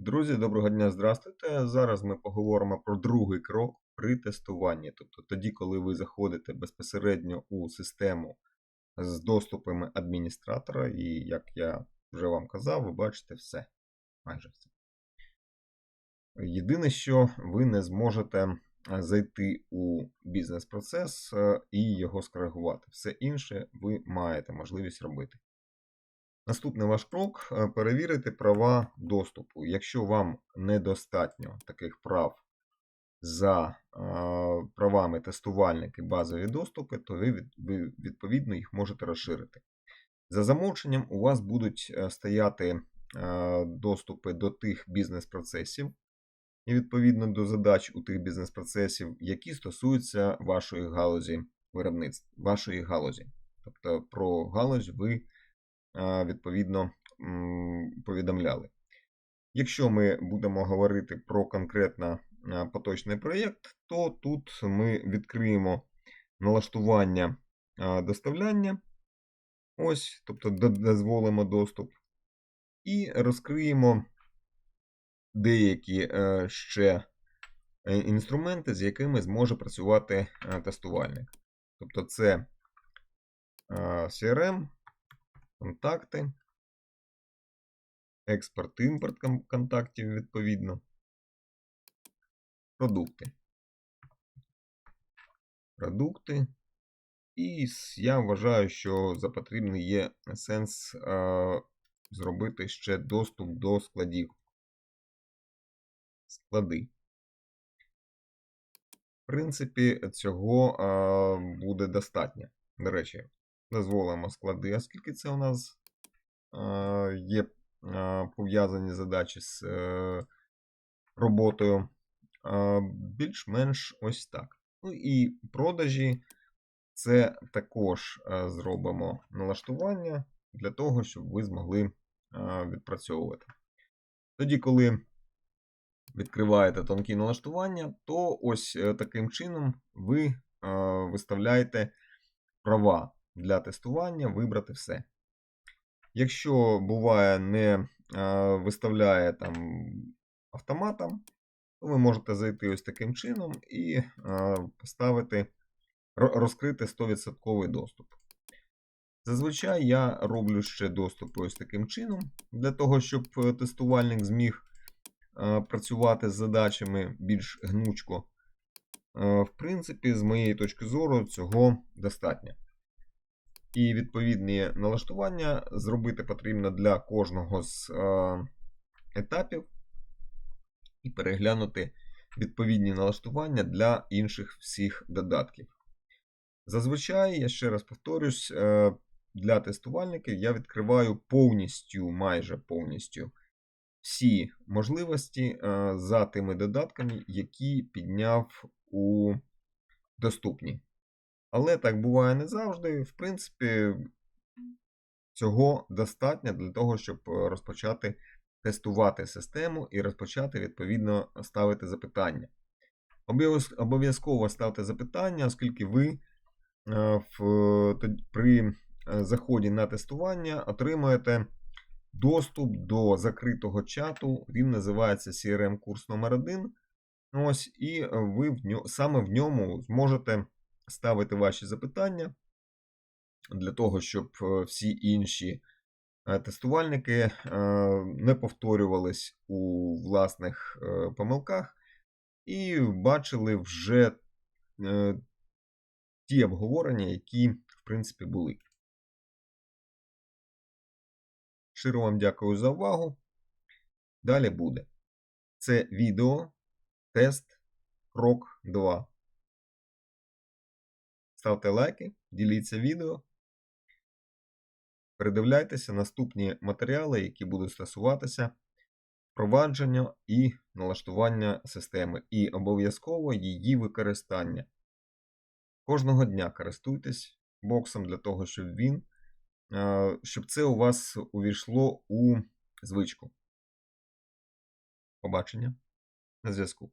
Друзі, доброго дня, здравствуйте. Зараз ми поговоримо про другий крок при тестуванні. Тобто тоді, коли ви заходите безпосередньо у систему з доступами адміністратора, і як я вже вам казав, ви бачите все. Майже все. Єдине, що ви не зможете е, зайти у бізнес-процес е, і його скоригувати. Все інше ви маєте можливість робити. Наступний ваш крок е, перевірити права доступу. Якщо вам недостатньо таких прав за е, правами тестувальники базові доступи, то ви від- ви, відповідно їх можете розширити. За замовченням у вас будуть е, стояти доступи до тих бізнес-процесів і відповідно до задач у тих бізнес-процесів, які стосуються вашої галузі виробництва, вашої галузі. Тобто про галузь ви відповідно повідомляли. Якщо ми будемо говорити про конкретно е, поточний проєкт, то тут ми відкриємо налаштування е, доставляння. Ось, тобто дозволимо доступ. І розкриємо деякі е, ще е, інструменти, з якими зможе працювати е, тестувальник. Тобто це е, CRM, контакти, експорт, імпорт контактів, відповідно, продукти. Продукти. І я вважаю, що за потрібний є сенс е, зробити ще доступ до складів. Склади. В принципі, цього е, буде достатньо. До речі, дозволимо склади, оскільки це у нас е, є е, пов'язані задачі з е, роботою. Більш-менш ось так. Ну і продажі. Це також зробимо налаштування для того, щоб ви змогли відпрацьовувати. Тоді, коли відкриваєте тонкі налаштування, то ось таким чином ви виставляєте права для тестування, вибрати все. Якщо буває не е, виставляє там автоматом, то ви можете зайти ось таким чином і е, поставити розкрити 100% доступ. Зазвичай я роблю ще доступ ось таким чином, для того, щоб е, тестувальник зміг працювати з задачами більш гнучко. В принципі, з моєї точки зору, цього достатньо. І відповідні налаштування зробити потрібно для кожного з е, етапів і переглянути відповідні налаштування для інших всіх додатків. Зазвичай, я ще раз повторюсь, е, для тестувальників я відкриваю повністю, майже повністю всі можливості е, за тими додатками, які підняв у доступні. Але так буває не завжди. В принципі, цього достатньо для того, щоб е, розпочати тестувати систему і розпочати відповідно ставити запитання. Обов'язково ставте запитання, оскільки ви е, в, при е, заході на тестування отримуєте доступ до закритого чату. Він називається CRM курс номер 1 Ось, і ви в ньо, саме в ньому зможете ставити ваші запитання для того, щоб е, всі інші е, тестувальники е, не повторювались у власних помилках і бачили вже ті обговорення, які, в принципі, були. Щиро вам дякую за увагу. Далі буде. Це відео, тест, крок 2. Ставте лайки, діліться відео. Передивляйтеся наступні матеріали, які будуть стосуватися впровадження і налаштування системи, і обов'язково її використання. Кожного дня користуйтесь боксом для того, щоб він, е, щоб це у вас увійшло у звичку. Побачення на зв'язку.